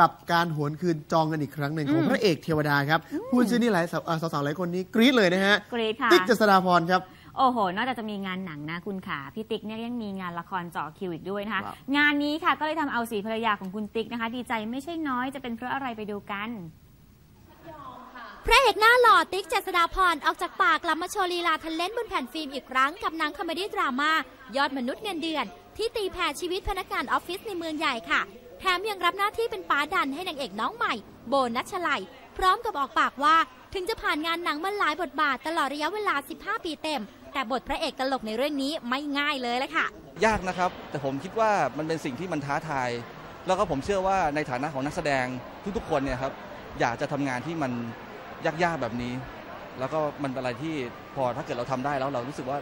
กับการหวนคืนจองกันอีกครั้งหนึ่งของอืมพระเอกเทวดาครับพูดชื่อนี่หลายสาวอ่าสาวๆหลายคนนี้กรี๊ดเลยนะฮะกรี๊ดค่ะติ๊กเจษฎาพรครับโอ้โห นอกจากจะมีงานหนังนะคุณขาพี่ติ๊กเนี่ยยังมีงานละครเจาะคิวอีกด้วยนะคะว้าวงานนี้ค่ะก็เลยทำเอาสีภรรยาของคุณติ๊กนะคะ ดีใจไม่ใช่น้อยจะเป็นเพราะอะไรไปดูกันพระเอกหน้าหล่อติ๊กเจษฎาพรออกจากปากกลับมาโชว์ลีลาทันเล่นบนแผ่นฟิล์มอีกครั้งกับหนังคอมเมดี้ดราม่ายอดมนุษย์เงินเดือน ที่ตีแผ่ชีวิตพนักงานออฟฟิศในเมืองใหญ่ค่ะ แถมยังรับหน้าที่เป็นป้าดันให้นางเอกน้องใหม่ โบนัชชัย พร้อมกับออกปากว่า ถึงจะผ่านงานหนังมาหลายบทบาทตลอดระยะเวลา 15 ปีเต็ม แต่บทพระเอกตลกในเรื่องนี้ไม่ง่ายเลยละค่ะ ยากนะครับ แต่ผมคิดว่ามันเป็นสิ่งที่มันท้าทาย แล้วก็ผมเชื่อว่าในฐานะของนักแสดงทุกๆคนเนี่ยครับอยากจะทำงานที่มันยากๆแบบนี้ แล้วก็มันเป็นอะไรที่พอถ้าเกิดเราทำได้แล้วเรารู้สึกว่า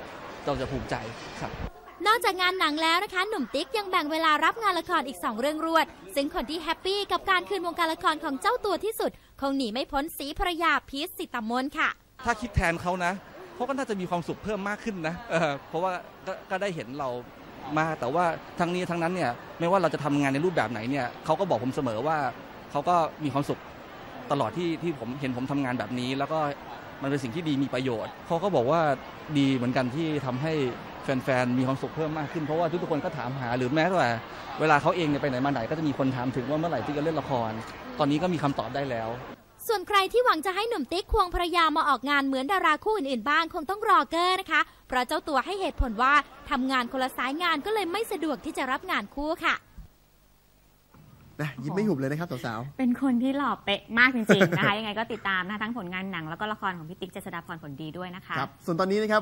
เราจะภูมิใจครับ นอกจากงานหนังแล้วนะคะ หนุ่มติ๊กยังแบ่งเวลารับงานละครอีก 2 เรื่องรวด ซึ่งคนที่แฮปปี้กับการคืนวงการละครของเจ้าตัวที่สุด คงหนีไม่พ้นสีภรยาพีชสิตามนค่ะ ถ้าคิดแทนเขานะเขาก็น่าจะมีความสุขเพิ่มมากขึ้นนะเเพราะว่าก็ก็ได้เห็นเรามาแต่ว่าทั้งนี้ทั้งนั้นเนี่ยไม่ว่าเราจะทำงานในรูปแบบไหนเนี่ยเขาก็บอกผมเสมอว่าเขาก็มีความสุขตลอดที่ที่ผมเห็นผมทำงานแบบนี้ แล้วก็มันเป็นสิ่งที่ดีมีประโยชน์เขาก็บอกว่าดีเหมือนกันที่ทำให้ แฟนๆมีความสุขเพิ่มมากขึ้นเพราะว่าทุกๆคนก็ถามหาหรือแม้แต่เวลาเขาเองเนี่ยไปไหนมาไหนก็จะมีคนถามถึงว่าเมื่อไหร่ที่จะเล่นละคร ตอนนี้ก็มีคำตอบได้แล้ว ส่วนใครที่หวังจะให้หนุ่มติ๊กควงภรรยามาออกงานเหมือนดาราคู่อื่นๆบ้างคงต้องรอเกอร์นะคะ เพราะเจ้าตัวให้เหตุผลว่าทำงานคนละสายงานก็เลยไม่สะดวกที่จะรับงานคู่ค่ะนะยิ้มไม่หุบเลยนะครับสาวเป็นคนที่หล่อเป๊ะมากจริงๆนะคะยังไงก็ติดตามนะคะทั้งผลงานหนังแล้วก็ละครของพี่ติ๊กเจษฎาพรผลดีด้วยนะคะๆครับ ส่วนตอนนี้นะครับ